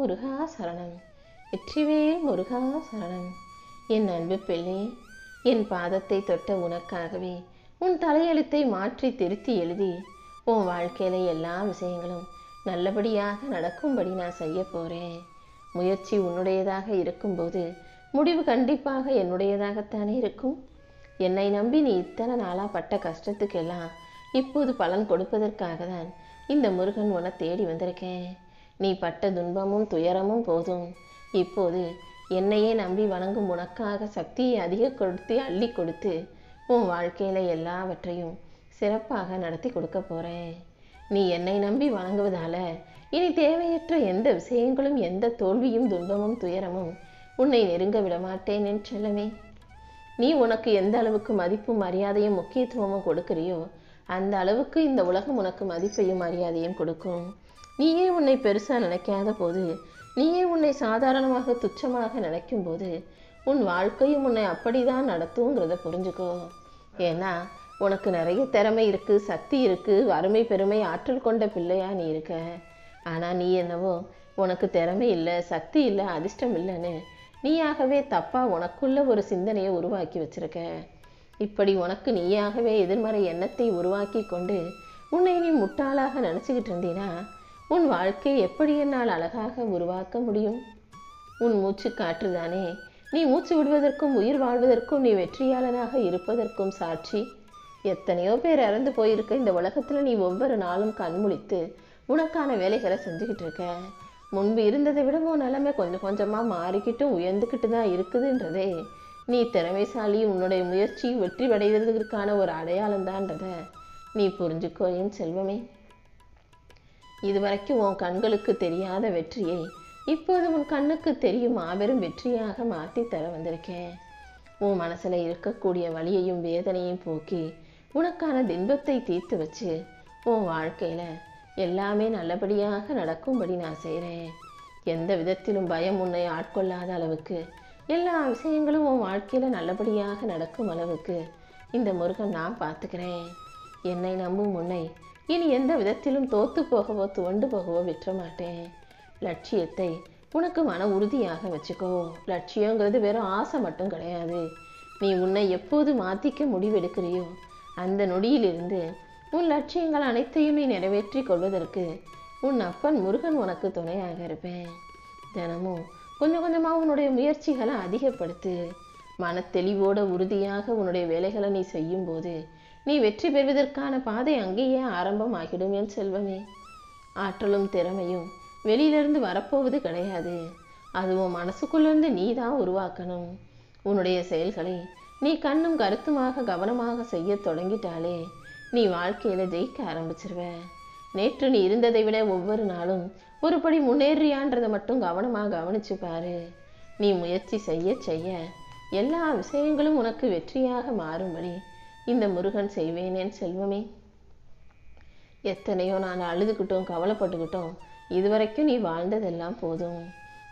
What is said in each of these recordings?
முருகா சரணம். வெற்றிவேல் முருகா சரணம். என் அன்பு பிள்ளை என் பாதத்தை தொட்ட உனக்காகவே உன் தலையெழுத்தை மாற்றி திருத்தி எழுதி உன் வாழ்க்கையில எல்லா விஷயங்களும் நல்லபடியாக நடக்கும்படி நான் செய்ய போகிறேன் முயற்சி உன்னுடையதாக இருக்கும்போது முடிவு கண்டிப்பாக என்னுடையதாகத்தானே இருக்கும். என்னை நம்பி நீ இத்தனை நாளாக பட்ட கஷ்டத்துக்கெல்லாம் இப்போது பலன் கொடுப்பதற்காக தான் இந்த முருகன் உன்னை தேடி வந்திருக்கேன். நீ பட்ட துன்பமும் துயரமும் போதும். இப்போது என்னையே நம்பி வணங்கும் உனக்காக சக்தியை அதிக கொடுத்து அள்ளி கொடுத்து உன் வாழ்க்கையில் எல்லாவற்றையும் சிறப்பாக நடத்தி கொடுக்க போகிறேன் நீ என்னை நம்பி வணங்குவதால இனி தேவையற்ற எந்த விஷயங்களும் எந்த தோல்வியும் துன்பமும் துயரமும் உன்னை நெருங்க விடமாட்டேன் என் செல்லமே. நீ உனக்கு எந்த அளவுக்கு மதிப்பும் மரியாதையும் முக்கியத்துவமும் கொடுக்கிறியோ அந்த அளவுக்கு இந்த உலகம் உனக்கு மதிப்பையும் மரியாதையும் கொடுக்கும். நீயே உன்னை பெருசாக நினைக்காத போது நீயே உன்னை சாதாரணமாக துச்சமாக நினைக்கும் போது உன் வாழ்க்கையும் உன்னை அப்படிதான் நடத்துங்கிறத புரிஞ்சுக்கோ. ஏன்னா உனக்கு நிறைய திறமை இருக்கு சக்தி இருக்கு வறுமை பெருமை ஆற்றல் கொண்ட பிள்ளையா நீ இருக்க. ஆனால் நீ என்னவோ உனக்கு திறமை இல்லை சக்தி இல்லை அதிர்ஷ்டம் இல்லைன்னு நீயாகவே தப்பாக உனக்குள்ள ஒரு சிந்தனையை உருவாக்கி வச்சிருக்க. இப்படி உனக்கு நீயாகவே எதிர்மறை எண்ணத்தை உருவாக்கி கொண்டு உன்னை நீ முட்டாளாக நினச்சிக்கிட்டு இருந்தீன்னா உன் வாழ்க்கையை எப்படி என்னால் அழகாக உருவாக்க முடியும்? உன் மூச்சு காற்றுதானே. நீ மூச்சு விடுவதற்கும் உயிர் வாழ்வதற்கும் நீ வெற்றியாளனாக இருப்பதற்கும் சாட்சி. எத்தனையோ பேர் இறந்து போயிருக்க இந்த உலகத்தில் நீ ஒவ்வொரு நாளும் கண்முழித்து உனக்கான வேலைகளை செஞ்சுக்கிட்டு இருக்க. முன்பு இருந்ததை விட உன் நிலைமை கொஞ்சம் கொஞ்சமாக மாறிக்கிட்டு உயர்ந்துக்கிட்டு தான் இருக்குதுன்றதே. நீ திறமைசாலி உன்னுடைய முயற்சி வெற்றி அடைவதற்கான ஒரு அடையாளம் தான்றத நீ புரிஞ்சுக்கோ என் செல்வமே. இதுவரைக்கும் உன் கண்களுக்கு தெரியாத வெற்றியை இப்போது உன் கண்ணுக்கு தெரியும் மாபெரும் வெற்றியாக மாற்றி தர வந்திருக்கேன். உன் மனசில் இருக்கக்கூடிய வலியையும் வேதனையும் போக்கி உனக்கான தின்பத்தை தீர்த்து வச்சு உன் வாழ்க்கையில் எல்லாமே நல்லபடியாக நடக்கும்படி நான் செய்கிறேன் எந்த விதத்திலும் பயம் உன்னை ஆட்கொள்ளாத அளவுக்கு எல்லா விஷயங்களும் உன் வாழ்க்கையில் நல்லபடியாக நடக்கும் அளவுக்கு இந்த முருகன் நான் பார்த்துக்கிறேன். என்னை நம்பும் உன்னை இனி எந்த விதத்திலும் தோத்து போகவோ துவண்டு போகவோ விற்ற மாட்டேன் லட்சியத்தை உனக்கு மன உறுதியாக வச்சுக்கோ. லட்சியங்கிறது வெறும் ஆசை மட்டும் கிடையாது. நீ உன்னை எப்போது மாற்றிக்க முடிவெடுக்கிறியோ அந்த நொடியிலிருந்து உன் லட்சியங்கள் அனைத்தையும் நீ நிறைவேற்றி கொள்வதற்கு உன் அப்பன் முருகன் உனக்கு துணையாக இருப்பேன். தினமும் கொஞ்சம் கொஞ்சமாக உன்னுடைய முயற்சிகளை அதிகப்படுத்து மன தெளிவோட உறுதியாக உன்னுடைய வேலைகளை நீ செய்யும்போது நீ வெற்றி பெறுவதற்கான பாதை அங்கேயே ஆரம்பமாகிடும் என் செல்வமே. ஆற்றலும் திறமையும் வெளியிலிருந்து வரப்போவது கிடையாது. அதுவும் மனசுக்குள்ளிருந்து நீ தான் உருவாக்கணும். உன்னுடைய செயல்களை நீ கண்ணும் கருத்துமாக கவனமாக செய்ய தொடங்கிட்டாலே நீ வாழ்க்கையில ஜெயிக்க ஆரம்பிச்சிருவ. நேற்று நீ இருந்ததை விட ஒவ்வொரு நாளும் ஒருபடி முன்னேறியான்றதை மட்டும் கவனமாக கவனிச்சு பாரு. நீ முயற்சி செய்ய செய்ய எல்லா விஷயங்களும் உனக்கு வெற்றியாக மாறும்படி இந்த முருகன் செய்வேனேன் செல்வமே. எத்தனையோ நான் அழுதுகிட்டோம் கவலைப்பட்டுக்கிட்டோம் இதுவரைக்கும் நீ வாழ்ந்ததெல்லாம் போதும்.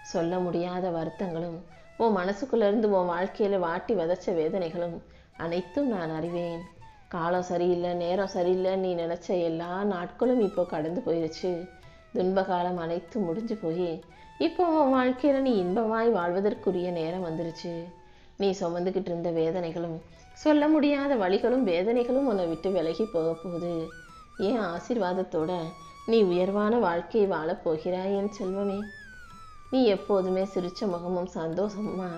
சொல்ல முடியாத வருத்தங்களும் உன் மனசுக்குள்ள இருந்து உன் வாழ்க்கையில வாட்டி விதைச்ச வேதனைகளும் அனைத்தும் நான் அறிவேன். காலம் சரியில்லை நேரம் சரியில்லை நீ நினைச்ச எல்லா நாட்களும் இப்போ கடந்து போயிருச்சு. துன்ப காலம் அனைத்தும் முடிஞ்சு போய் இப்போ உன் வாழ்க்கையில நீ இன்பமாய் வாழ்வதற்குரிய நேரம் வந்துருச்சு. நீ சுமந்துக்கிட்டு இருந்த வேதனைகளும் சொல்ல முடியாத வழிகளும் வேதனைகளும் உன்னை விட்டு விலகி போக போகுது ஏன் ஆசீர்வாதத்தோட நீ உயர்வான வாழ்க்கையை வாழப் போகிறாய் என் செல்வமே? நீ எப்போதுமே சிரிச்ச முகமும் சந்தோஷமுமா?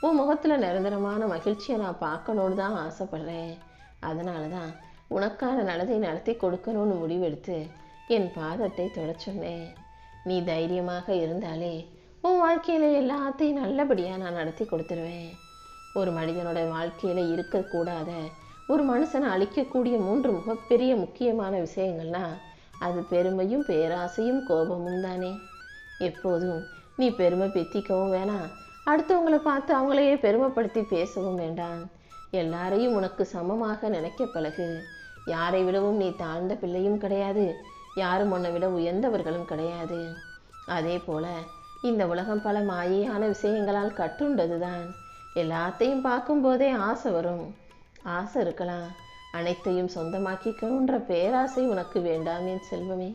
உன் முகத்தில் நிரந்தரமான மகிழ்ச்சியை நான் பார்க்கணுன்னு தான் ஆசைப்படுறேன். அதனால தான் உனக்கான நல்லதை நடத்தி கொடுக்கணும்னு முடிவெடுத்து என் பாதத்தை தொட சொன்னேன். நீ தைரியமாக இருந்தாலே உன் வாழ்க்கையில் எல்லாத்தையும் நல்லபடியாக நான் நடத்தி கொடுத்துருவேன். ஒரு மனிதனோட வாழ்க்கையில் இருக்கக்கூடாத ஒரு மனுஷனை அழிக்கக்கூடிய மூன்று மிகப்பெரிய முக்கியமான விஷயங்கள்னா அது பெருமையும் பேராசையும் கோபமும் தானே. எப்போதும் நீ பெருமை பெத்திக்கவும் வேணாம். அடுத்தவங்களை பார்த்து அவங்களையே பெருமைப்படுத்தி பேசவும் வேண்டாம். எல்லாரையும் உனக்கு சமமாக நினைக்க பழகு. யாரை விடவும் நீ தாழ்ந்த பிள்ளையும் கிடையாது. யாரும் உன்னை விட உயர்ந்தவர்களும் கிடையாது. அதே போல இந்த உலகம் பல மாயையான விஷயங்களால் கட்டுண்டதுதான். எல்லாத்தையும் பார்க்கும்போதே ஆசை வரும். ஆசை இருக்கலாம். அனைத்தையும் சொந்தமாக்கிக்கணுன்ற பேராசை உனக்கு வேண்டாமே செல்வமே.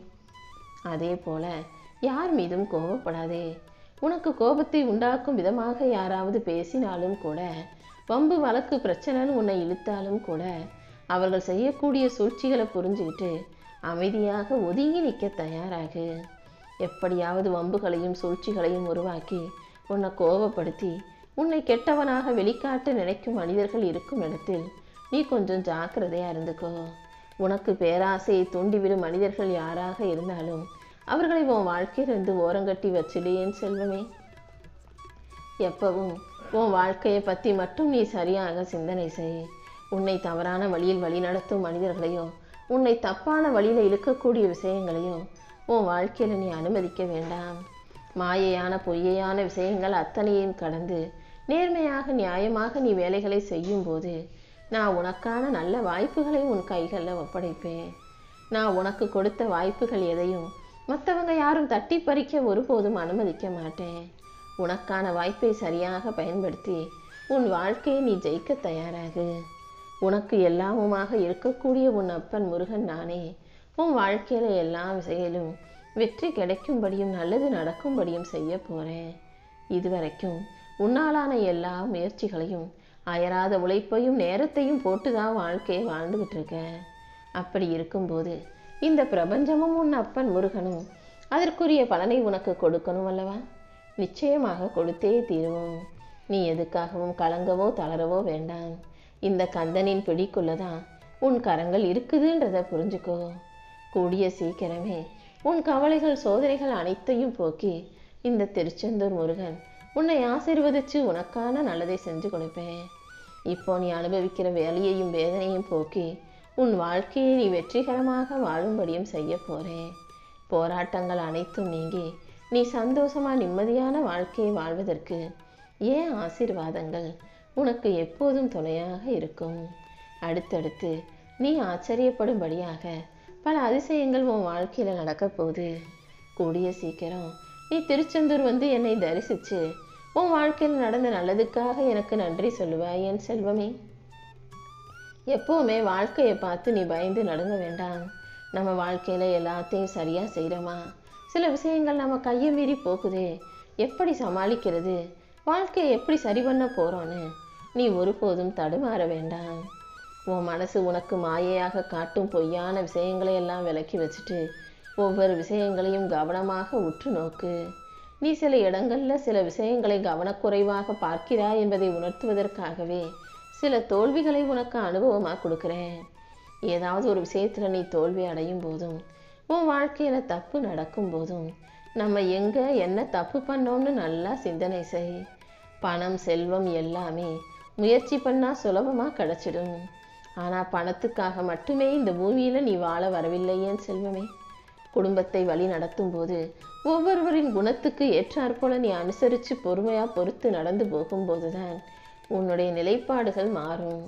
அதே போல யார் மீதும் கோபப்படாதே. உனக்கு கோபத்தை உண்டாக்கும் விதமாக யாராவது பேசினாலும் கூட வம்பு வழக்கு பிரச்சனைன்னு உன்னை இழுத்தாலும் கூட அவர்கள் செய்யக்கூடிய சூழ்ச்சிகளை புரிஞ்சுக்கிட்டு அமைதியாக ஒதுங்கி நிற்க தயாராகு. எப்படியாவது வம்புகளையும் சூழ்ச்சிகளையும் உருவாக்கி உன்னை கோபப்படுத்தி உன்னை கெட்டவனாக வெளிக்காட்ட நினைக்கும் மனிதர்கள் இருக்கும் இடத்தில் நீ கொஞ்சம் ஜாக்கிரதையா இருந்துக்கோ. உனக்கு பேராசையை தூண்டிவிடும் மனிதர்கள் யாராக இருந்தாலும் அவர்களை உன் வாழ்க்கையிலிருந்து ஓரங்கட்டி வச்சிடு என் செல்வமே. எப்பவும் உன் வாழ்க்கையை பற்றி மட்டும் நீ சரியாக சிந்தனை செய். உன்னை தவறான வழியில் வழிநடத்தும் மனிதர்களையோ உன்னை தப்பான வழியில் இழுக்கக்கூடிய விஷயங்களையோ உன் வாழ்க்கையில் நீ அனுமதிக்க வேண்டாம். மாயையான பொய்யையான விஷயங்கள் அத்தனையும் கடந்து நேர்மையாக நியாயமாக நீ வேலைகளை செய்யும்போது நான் உனக்கான நல்ல வாய்ப்புகளை உன் கைகளில் ஒப்படைப்பேன். நான் உனக்கு கொடுத்த வாய்ப்புகள் எதையும் மற்றவங்க யாரும் தட்டி பறிக்க ஒருபோதும் அனுமதிக்க மாட்டேன். உனக்கான வாய்ப்பை சரியாக பயன்படுத்தி உன் வாழ்க்கையை நீ ஜெயிக்க தயாராகு. உனக்கு எல்லாமுமாக இருக்கக்கூடிய உன் அப்பன் முருகன் நானே. உன் வாழ்க்கையில் எல்லா விஷயிலும் வெற்றி கிடைக்கும்படியும் நல்லது நடக்கும்படியும் செய்ய போகிறேன் இதுவரைக்கும் உன்னாலான எல்லா முயற்சிகளையும் அயராத உழைப்பையும் நேரத்தையும் போட்டுதான் வாழ்க்கையை வாழ்ந்துகிட்டு இருக்க அப்படி இருக்கும்போது இந்த பிரபஞ்சமும் உன் அப்பன் முருகனும் அதற்குரிய பலனை உனக்கு கொடுக்கணும் அல்லவா? நிச்சயமாக கொடுத்தே தீருவோம். நீ எதுக்காகவும் கலங்கவோ தளரவோ வேண்டாம். இந்த கந்தனின் பிடிக்குள்ளதான் உன் கரங்கள் இருக்குதுன்றத புரிஞ்சுக்கோ. கூடிய சீக்கிரமே உன் கவலைகள் சோதனைகள் அனைத்தையும் போக்கி இந்த திருச்செந்தூர் முருகன் உன்னை ஆசீர்வதிச்சு உனக்கான நல்லதை செஞ்சு கொடுப்பேன். இப்போ நீ அனுபவிக்கிற வேலையையும் வேதனையும் போக்கி உன் வாழ்க்கையை நீ வெற்றிகரமாக வாழும்படியும் செய்ய போறேன். போராட்டங்கள் அனைத்தும் நீங்கி நீ சந்தோஷமா நிம்மதியான வாழ்க்கையை வாழ்வதற்கு ஏன் ஆசீர்வாதங்கள் உனக்கு எப்போதும் துணையாக இருக்கும்? அடுத்தடுத்து நீ ஆச்சரியப்படும்படியாக பல அதிசயங்கள் உன் வாழ்க்கையில் நடக்கப்போகுது கூடிய சீக்கிரம் நீ திருச்செந்தூர் வந்து என்னை தரிசித்து உன் வாழ்க்கையில் நடந்த நல்லதுக்காக எனக்கு நன்றி சொல்லுவாய் என் செல்வமே. எப்போவுமே வாழ்க்கையை பார்த்து நீ பயந்து நடுங்க வேண்டாம். நம்ம வாழ்க்கையில் எல்லாத்தையும் சரியாக செய்கிறோமா சில விஷயங்கள் நம்ம கையை மீறி போகுதே. எப்படி சமாளிக்கிறது? வாழ்க்கையை எப்படி சரி பண்ண போகிறோன்னு நீ ஒருபோதும் தடுமாற வேண்டாம். உன் மனசு உனக்கு மாயையாக காட்டும் பொய்யான விஷயங்களை எல்லாம் விலக்கி வச்சுட்டு ஒவ்வொரு விஷயங்களையும் கவனமாக உற்று நோக்கு. நீ சில இடங்களில் சில விஷயங்களை கவனக்குறைவாக பார்க்கிறாய் என்பதை உணர்த்துவதற்காகவே சில தோல்விகளை உனக்கு அனுபவமாக கொடுக்குறேன். ஏதாவது ஒரு விஷயத்தில் நீ தோல்வி அடையும் போதும் உன் வாழ்க்கையில் தப்பு நடக்கும் போதும் நம்ம எங்கே என்ன தப்பு பண்ணோம்னு நல்லா சிந்தனை செய். பணம் செல்வம் எல்லாமே முயற்சி பண்ணால் சுலபமாக கிடச்சிடும். ஆனால் பணத்துக்காக மட்டுமே இந்த பூமியில் நீ வாழ வரவில்லையேன் செல்வமே. குடும்பத்தை வழி நடத்தும் போது ஒவ்வொருவரின் குணத்துக்கு ஏற்றாற்போல நீ அனுசரித்து பொறுமையாக பொறுத்து நடந்து போகும்போதுதான் உன்னுடைய நிலைப்பாடுகள் மாறும்.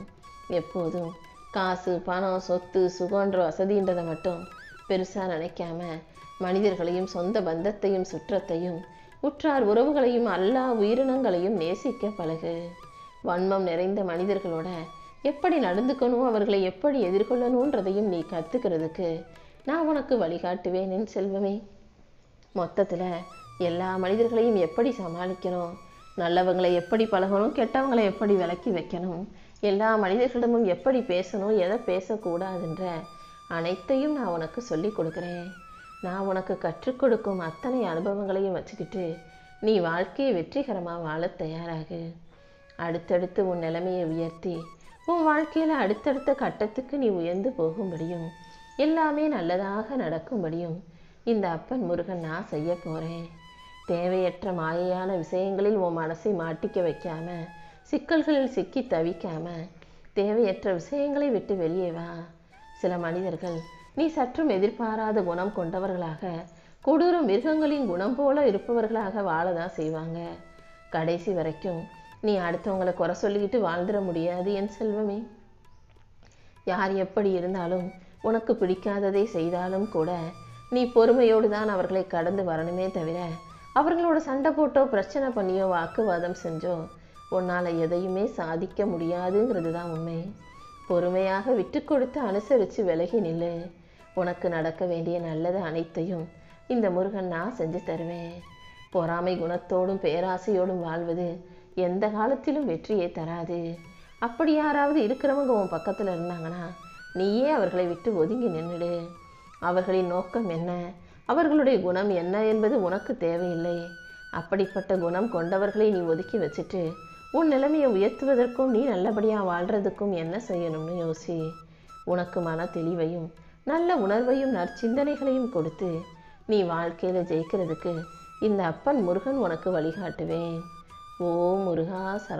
எப்போதும் காசு பணம் சொத்து சுகன்ற வசதின்றதை மட்டும் பெருசாக நினைக்காம மனிதர்களையும் சொந்த பந்தத்தையும் சுற்றத்தையும் உற்றார் உறவுகளையும் எல்லா உயிரினங்களையும் நேசிக்க பழகு. வன்மம் நிறைந்த மனிதர்களோட எப்படி நடந்துக்கணும் அவர்களை எப்படி எதிர்கொள்ளணுன்றதையும் நீ கற்றுக்கிறதுக்கு நான் உனக்கு வழிகாட்டுவேன் என் செல்வமே. மொத்தத்தில் எல்லா மனிதர்களையும் எப்படி சமாளிக்கணும்? நல்லவங்களை எப்படி பழகணும்? கெட்டவங்களை எப்படி விலக்கி வைக்கணும்? எல்லா மனிதர்களிடமும் எப்படி பேசணும்? எதை பேசக்கூடாதுன்ற அனைத்தையும் நான் உனக்கு சொல்லி கொடுக்குறேன். நான் உனக்கு கற்றுக் கொடுக்கும் அத்தனை அனுபவங்களையும் வச்சுக்கிட்டு நீ வாழ்க்கையை வெற்றிகரமாக வாழத் தயாராகு. அடுத்தடுத்து உன் நிலைமையை உயர்த்தி உன் வாழ்க்கையில் அடுத்தடுத்த கட்டத்துக்கு நீ உயர்ந்து போகும்படியும் எல்லாமே நல்லதாக நடக்கும்படியும் இந்த அப்பன் முருகன் நான் செய்ய போகிறேன் தேவையற்ற மாயையான விஷயங்களில் உன் மனசை மாட்டிக்க வைக்காம சிக்கல்களில் சிக்கி தவிக்காம தேவையற்ற விஷயங்களை விட்டு வெளியே வா. சில மனிதர்கள் நீ சற்றும் எதிர்பாராத குணம் கொண்டவர்களாக கொடூர மிருகங்களின் குணம் போல இருப்பவர்களாக வாழதான் செய்வாங்க. கடைசி வரைக்கும் நீ அடுத்தவங்களை குறை சொல்லிக்கிட்டு வாழ்ந்துட முடியாது என் செல்வமே. யார் எப்படி இருந்தாலும் உனக்கு பிடிக்காததை செய்தாலும் கூட நீ பொறுமையோடு தான் அவர்களை கடந்து வரணுமே தவிர அவர்களோட சண்டை போட்டோ பிரச்சனை பண்ணியோ வாக்குவாதம் செஞ்சோ உன்னால் எதையுமே சாதிக்க முடியாதுங்கிறது தான் உண்மை. பொறுமையாக விட்டு கொடுத்து அனுசரித்து விலகி நில்லு. உனக்கு நடக்க வேண்டிய நல்லது அனைத்தையும் இந்த முருகன் நான் செஞ்சு தருவேன். பொறாமை குணத்தோடும் பேராசையோடும் வாழ்வது எந்த காலத்திலும் வெற்றியை தராது. அப்படி யாராவது இருக்கிறவங்க உன் பக்கத்தில் இருந்தாங்கன்னா நீயே அவர்களை விட்டு ஒதுங்கி நின்றுடு. அவர்களின் நோக்கம் என்ன? அவர்களுடைய குணம் என்ன என்பது உனக்கு தேவையில்லை. அப்படிப்பட்ட குணம் கொண்டவர்களை நீ ஒதுக்கி வச்சுட்டு உன் நிலைமையை உயர்த்துவதற்கும் நீ நல்லபடியாக வாழ்கிறதுக்கும் என்ன செய்யணும்னு யோசி. உனக்கு மன தெளிவையும் நல்ல உணர்வையும் நற்சிந்தனைகளையும் கொடுத்து நீ வாழ்க்கையில் ஜெயிக்கிறதுக்கு இந்த அப்பன் முருகன் உனக்கு வழிகாட்டுவேன். ஓ முருகா சர